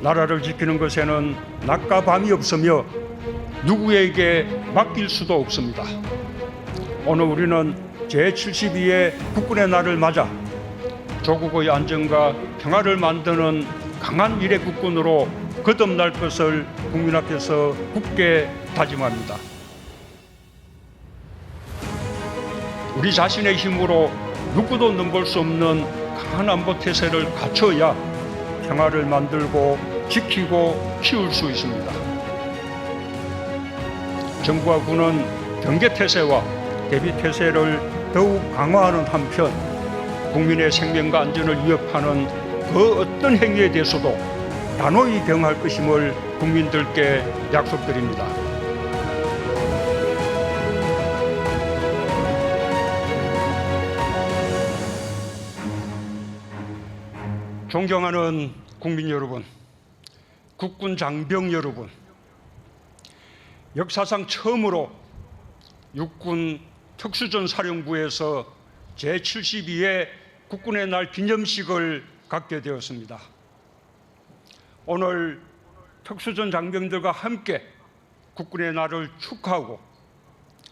나라를 지키는 것에는 낮과 밤이 없으며 누구에게 맡길 수도 없습니다. 오늘 우리는 제72회 국군의 날을 맞아 조국의 안정과 평화를 만드는 강한 미래 국군으로 거듭날 것을 국민 앞에서 굳게 다짐합니다. 우리 자신의 힘으로 누구도 넘볼 수 없는 강한 안보 태세를 갖춰야 평화를 만들고 지키고 키울 수 있습니다. 정부와 군은 경계 태세와 대비 태세를 더욱 강화하는 한편 국민의 생명과 안전을 위협하는 그 어떤 행위에 대해서도 단호히 대응할 것임을 국민들께 약속드립니다. 존경하는 국민 여러분, 국군 장병 여러분, 역사상 처음으로 육군 특수전 사령부에서 제72회 국군의 날 기념식을 갖게 되었습니다. 오늘 특수전 장병들과 함께 국군의 날을 축하하고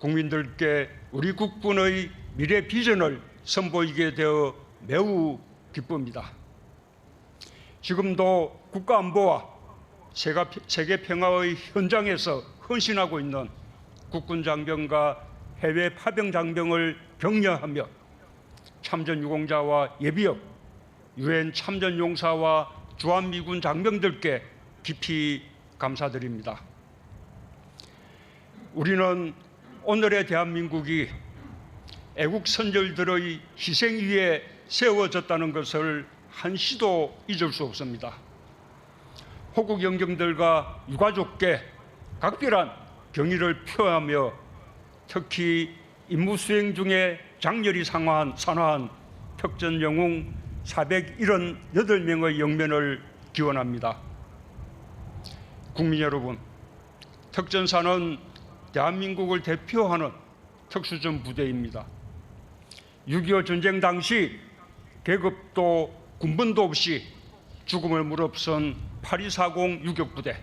국민들께 우리 국군의 미래 비전을 선보이게 되어 매우 기쁩니다. 지금도 국가 안보와 세계 평화의 현장에서 헌신하고 있는 국군 장병과 해외 파병 장병을 격려하며 참전 유공자와 예비역, 유엔 참전 용사와 주한 미군 장병들께 깊이 감사드립니다. 우리는 오늘의 대한민국이 애국 선열들의 희생 위에 세워졌다는 것을 한시도 잊을 수 없습니다. 호국 영경들과 유가족께 각별한 경의를 표하며 특히 임무 수행 중에 장렬히 상환, 산화한 특전 영웅 478명의 영면을 기원합니다. 국민 여러분, 특전사는 대한민국을 대표하는 특수전 부대입니다. 6.25 전쟁 당시 계급도 군번도 없이 죽음을 무릅쓴 8240 유격부대,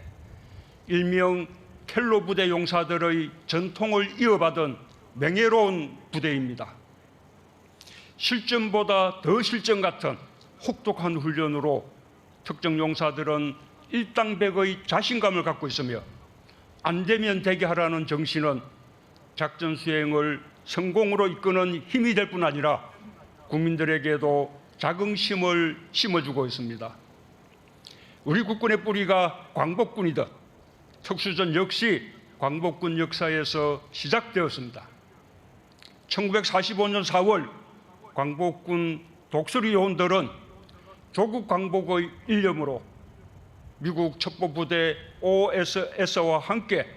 일명 켈로 부대 용사들의 전통을 이어받은 명예로운 부대입니다. 실전보다 더 실전 같은 혹독한 훈련으로 특정 용사들은 일당백의 자신감을 갖고 있으며 안 되면 되게 하라는 정신은 작전 수행을 성공으로 이끄는 힘이 될 뿐 아니라 국민들에게도 자긍심을 심어주고 있습니다. 우리 국군의 뿌리가 광복군이듯 특수전 역시 광복군 역사에서 시작되었습니다. 1945년 4월 광복군 독수리 요원들은 조국 광복의 일념으로 미국 첩보부대 OSS와 함께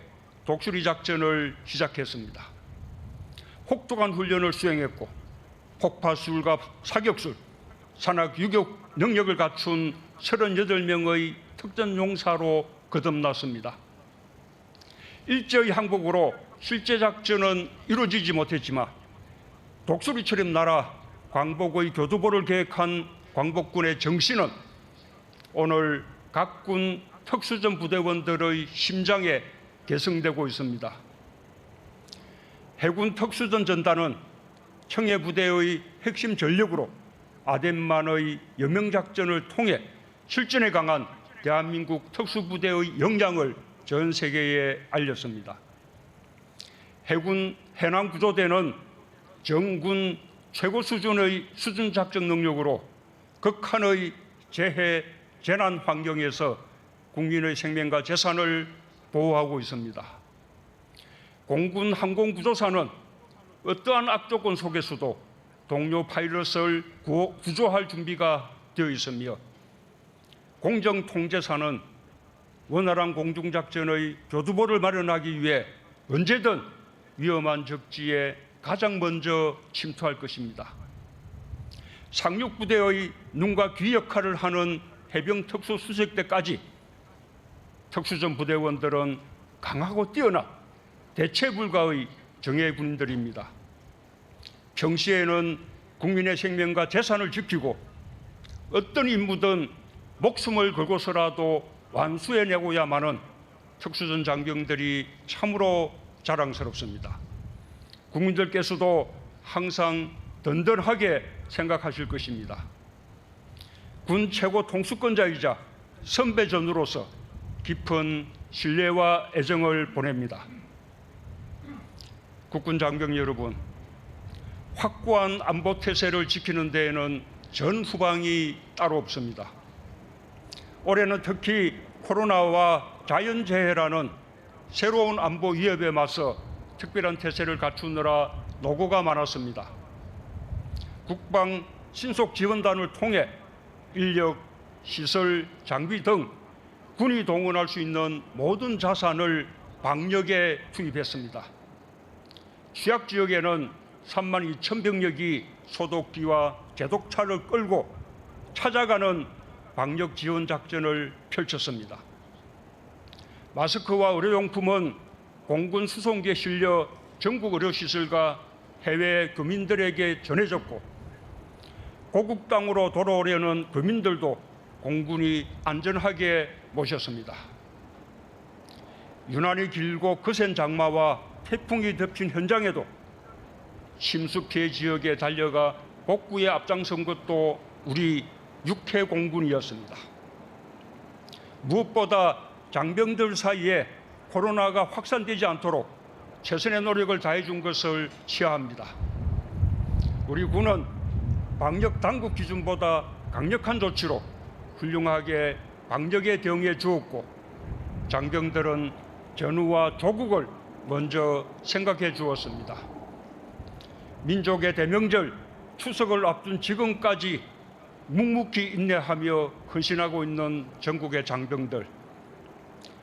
독수리 작전을 시작했습니다. 혹독한 훈련을 수행했고 폭파술과 사격술, 산악 유격 능력을 갖춘 38명의 특전 용사로 거듭났습니다. 일제의 항복으로 실제 작전은 이루어지지 못했지만 독수리처럼 날아 광복의 교두보를 계획한 광복군의 정신은 오늘 각 군 특수전 부대원들의 심장에 계승되고 있습니다. 해군 특수전 전단은 청해 부대의 핵심 전력으로 아덴만의 여명 작전을 통해 실전에 강한 대한민국 특수부대의 역량을 전 세계에 알렸습니다. 해군 해남 구조대는 정군 최고 수준의 수준 작전 능력으로 극한의 재해 재난 환경에서 국민의 생명과 재산을 보호하고 있습니다. 공군 항공구조사는 어떠한 악조건 속에서도 동료 파일럿을 구조할 준비가 되어 있으며 공정통제사는 원활한 공중작전의 교두보를 마련하기 위해 언제든 위험한 적지에 가장 먼저 침투할 것입니다. 상륙부대의 눈과 귀 역할을 하는 해병 특수수색대까지 특수전 부대원들은 강하고 뛰어난 대체 불가의 정예 군인들입니다. 평시에는 국민의 생명과 재산을 지키고 어떤 임무든 목숨을 걸고서라도 완수해내고야만은 특수전 장병들이 참으로 자랑스럽습니다. 국민들께서도 항상 든든하게 생각하실 것입니다. 군 최고 통수권자이자 선배전으로서 깊은 신뢰와 애정을 보냅니다. 국군 장병 여러분, 확고한 안보 태세를 지키는 데에는 전 후방이 따로 없습니다. 올해는 특히 코로나와 자연재해라는 새로운 안보 위협에 맞서 특별한 태세를 갖추느라 노고가 많았습니다. 국방 신속 지원단을 통해 인력, 시설, 장비 등 군이 동원할 수 있는 모든 자산을 방역에 투입했습니다. 취약 지역에는 3만 2천 병력이 소독기와 제독차를 끌고 찾아가는 방역 지원 작전을 펼쳤습니다. 마스크와 의료용품은 공군 수송기에 실려 전국 의료시설과 해외 교민들에게 전해졌고 고국 땅으로 돌아오려는 교민들도 공군이 안전하게 모셨습니다. 유난히 길고 거센 장마와 태풍이 덮친 현장에도 피해 지역에 달려가 복구에 앞장선 것도 우리 육해 공군이었습니다. 무엇보다 장병들 사이에 코로나가 확산되지 않도록 최선의 노력을 다해준 것을 치하합니다. 우리 군은 방역 당국 기준보다 강력한 조치로 훌륭하게 방역에 대응해 주었고 장병들은 전우와 조국을 먼저 생각해 주었습니다. 민족의 대명절 추석을 앞둔 지금까지 묵묵히 인내하며 헌신하고 있는 전국의 장병들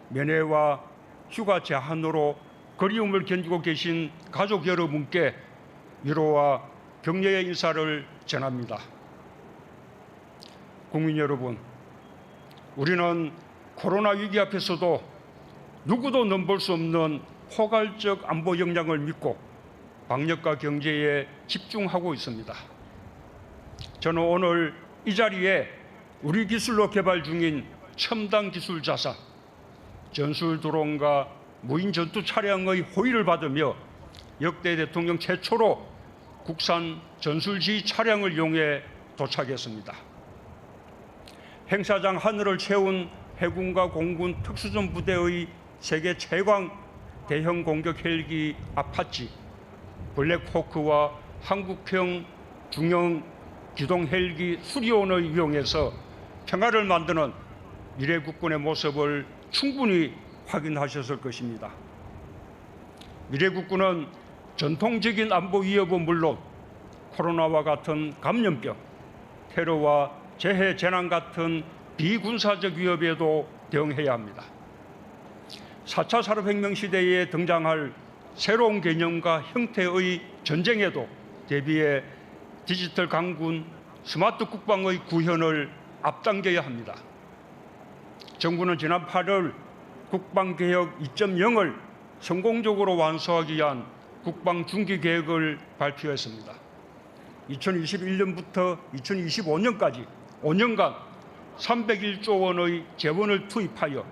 면회와 휴가 제한으로 그리움을 견디고 계신 가족 여러분께 위로와 격려의 인사를 전합니다. 국민 여러분, 우리는 코로나 위기 앞에서도 누구도 넘볼 수 없는 포괄적 안보 역량을 믿고 방역과 경제에 집중하고 있습니다. 저는 오늘 이 자리에 우리 기술로 개발 중인 첨단 기술 자산, 전술 드론과 무인 전투 차량의 호의를 받으며 역대 대통령 최초로 국산 전술지 차량을 이용해 도착했습니다. 행사장 하늘을 채운 해군과 공군 특수전 부대의 세계 최광 대형 공격 헬기 아파치, 블랙호크와 한국형 중형 기동 헬기 수리온을 이용해서 평화를 만드는 미래 국군의 모습을 충분히 확인하셨을 것입니다. 미래 국군은 전통적인 안보 위협은 물론 코로나와 같은 감염병, 테러와 재해 재난 같은 비군사적 위협에도 대응해야 합니다. 4차 산업혁명 시대에 등장할 새로운 개념과 형태의 전쟁에도 대비해 디지털 강군, 스마트 국방의 구현을 앞당겨야 합니다. 정부는 지난 8월 국방개혁 2.0을 성공적으로 완수하기 위한 국방 중기 계획을 발표했습니다. 2021년부터 2025년까지 5년간 301조 원의 재원을 투입하여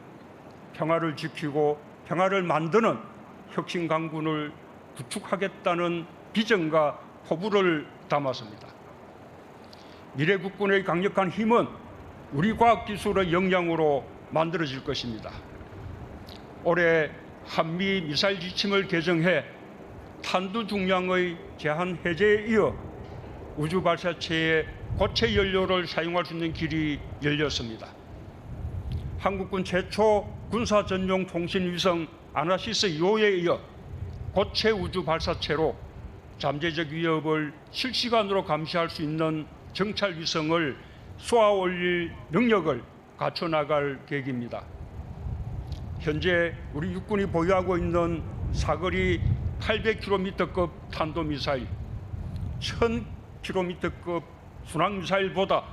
평화를 지키고 평화를 만드는 혁신 강군을 구축하겠다는 비전과 포부를 담았습니다. 미래 국군의 강력한 힘은 우리 과학기술의 역량으로 만들어질 것입니다. 올해 한미 미사일 지침을 개정해 탄두 중량의 제한 해제에 이어 우주 발사체의 고체 연료를 사용할 수 있는 길이 열렸습니다. 한국군 최초 군사 전용 통신 위성 아나시스 2호에 이어 고체 우주 발사체로 잠재적 위협을 실시간으로 감시할 수 있는 정찰 위성을 쏘아 올릴 능력을 갖춰 나갈 계획입니다. 현재 우리 육군이 보유하고 있는 사거리 800km급 탄도미사일, 1000km급 순항미사일보다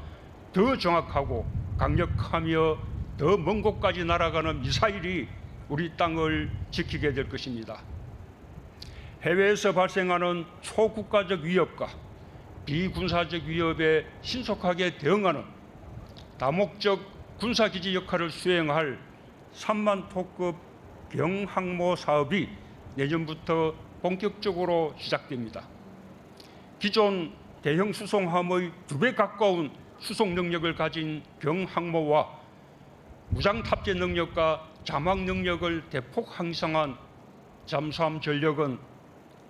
더 정확하고 강력하며 더 먼 곳까지 날아가는 미사일이 우리 땅을 지키게 될 것입니다. 해외에서 발생하는 초국가적 위협과 비군사적 위협에 신속하게 대응하는 다목적 군사기지 역할을 수행할 3만 톤급 경항모 사업이 내년부터 본격적으로 시작됩니다. 기존 대형 수송함의 두 배 가까운 수송 능력을 가진 경항모와 무장 탑재 능력과 자막 능력을 대폭 향상한 잠수함 전력은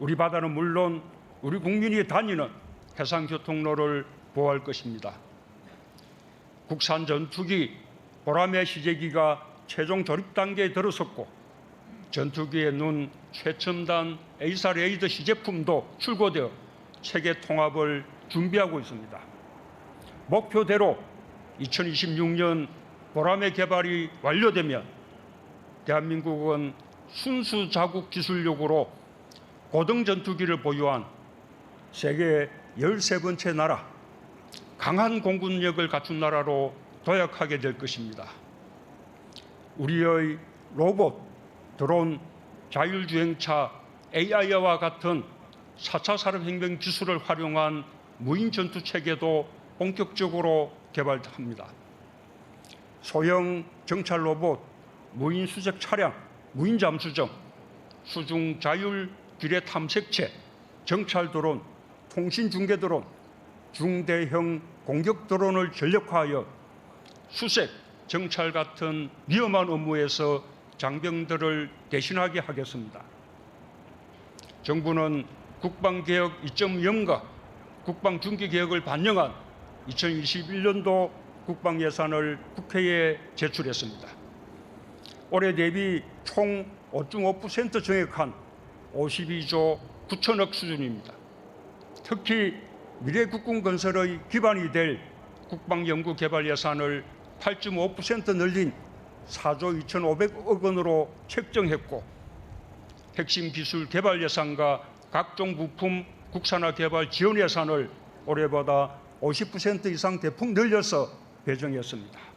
우리 바다는 물론 우리 국민이 다니는 해상 교통로를 보호할 것입니다. 국산 전투기 보람의 시제기가 최종 조립 단계에 들어섰고 전투기에 눈 최첨단 A사 레이더 시제품도 출고되어 체계 통합을 준비하고 있습니다. 목표대로 2026년 보람의 개발이 완료되면 대한민국은 순수 자국 기술력으로 고등 전투기를 보유한 세계 13번째 나라 강한 공군력을 갖춘 나라로 도약하게 될 것입니다. 우리의 로봇, 드론, 자율주행차, AI와 같은 4차 산업혁명 기술을 활용한 무인 전투 체계도 본격적으로 개발합니다. 소형 정찰 로봇, 무인 수색 차량, 무인 잠수정, 수중 자율 기뢰 탐색체, 정찰 드론, 통신 중계 드론, 중대형 공격 드론을 전력화하여 수색, 정찰 같은 위험한 업무에서 장병들을 대신하게 하겠습니다. 정부는 국방개혁 2.0과 국방중기개혁을 반영한 2021년도 국방 예산을 국회에 제출했습니다. 올해 대비 총 5.5% 정액한 52조 9천억 수준입니다. 특히 미래 국군 건설의 기반이 될 국방연구개발 예산을 8.5% 늘린 4조 2,500억 원으로 책정했고 핵심 기술 개발 예산과 각종 부품 국산화 개발 지원 예산을 올해보다 50% 이상 대폭 늘려서 배정했습니다.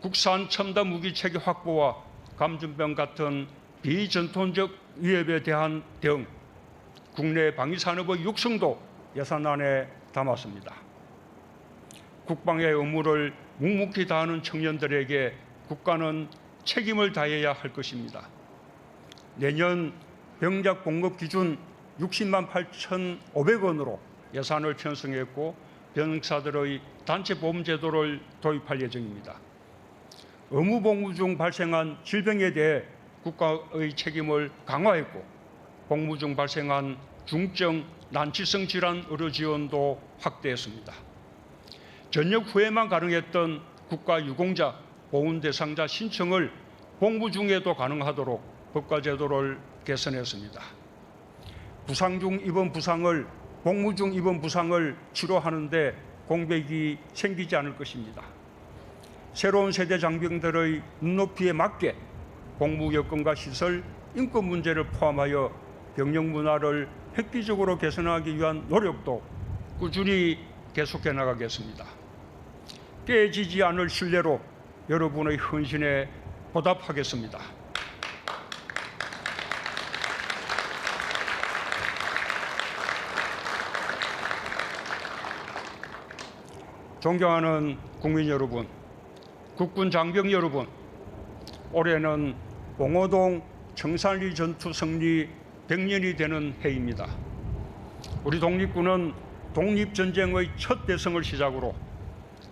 국산 첨단 무기 체계 확보와 감전병 같은 비전통적 위협에 대한 대응, 국내 방위 산업의 육성도 예산안에 담았습니다. 국방의 의무를 묵묵히 다하는 청년들에게 국가는 책임을 다해야 할 것입니다. 내년 병작 공급 기준 60만 8,500원으로 예산을 편성했고 병사들의 단체 보험 제도를 도입할 예정입니다. 의무 복무 중 발생한 질병에 대해 국가의 책임을 강화했고 복무 중 발생한 중증 난치성 질환 의료 지원도 확대했습니다. 전역 후에만 가능했던 국가 유공자 보훈 대상자 신청을 복무 중에도 가능하도록 법과 제도를 개선했습니다. 부상 중 입원 부상을 복무 중 입원 부상을 치료하는데 공백이 생기지 않을 것입니다. 새로운 세대 장병들의 눈높이에 맞게 복무 여건과 시설, 인권 문제를 포함하여 병력 문화를 획기적으로 개선하기 위한 노력도 꾸준히 계속해 나가겠습니다. 깨지지 않을 신뢰로 여러분의 헌신에 보답하겠습니다. 존경하는 국민 여러분, 국군 장병 여러분, 올해는 봉오동 청산리 전투 승리 100년이 되는 해입니다. 우리 독립군은 독립전쟁의 첫 대성을 시작으로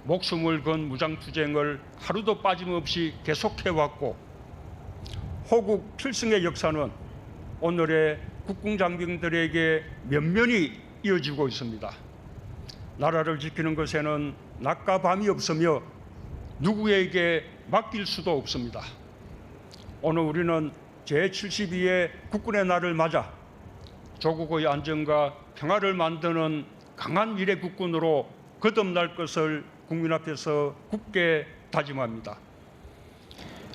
목숨을 건 무장투쟁을 하루도 빠짐없이 계속해왔고 호국 필승의 역사는 오늘의 국군 장병들에게 면면이 이어지고 있습니다. 나라를 지키는 것에는 낮과 밤이 없으며 누구에게 맡길 수도 없습니다. 오늘 우리는 제72회 국군의 날을 맞아 조국의 안정과 평화를 만드는 강한 미래 국군으로 거듭날 것을 국민 앞에서 굳게 다짐합니다.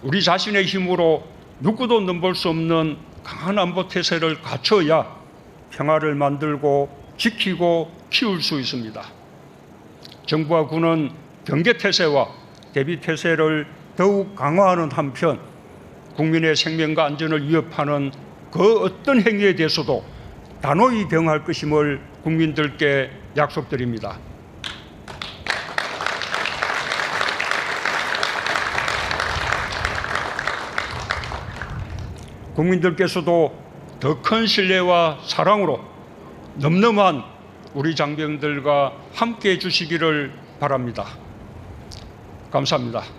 우리 자신의 힘으로 누구도 넘볼 수 없는 강한 안보 태세를 갖춰야 평화를 만들고 지키고 키울 수 있습니다. 정부와 군은 경계 태세와 대비 폐쇄를 더욱 강화하는 한편 국민의 생명과 안전을 위협하는 그 어떤 행위에 대해서도 단호히 대응할 것임을 국민들께 약속드립니다. 국민들께서도 더 큰 신뢰와 사랑으로 넘넘한 우리 장병들과 함께 해주시기를 바랍니다. 감사합니다.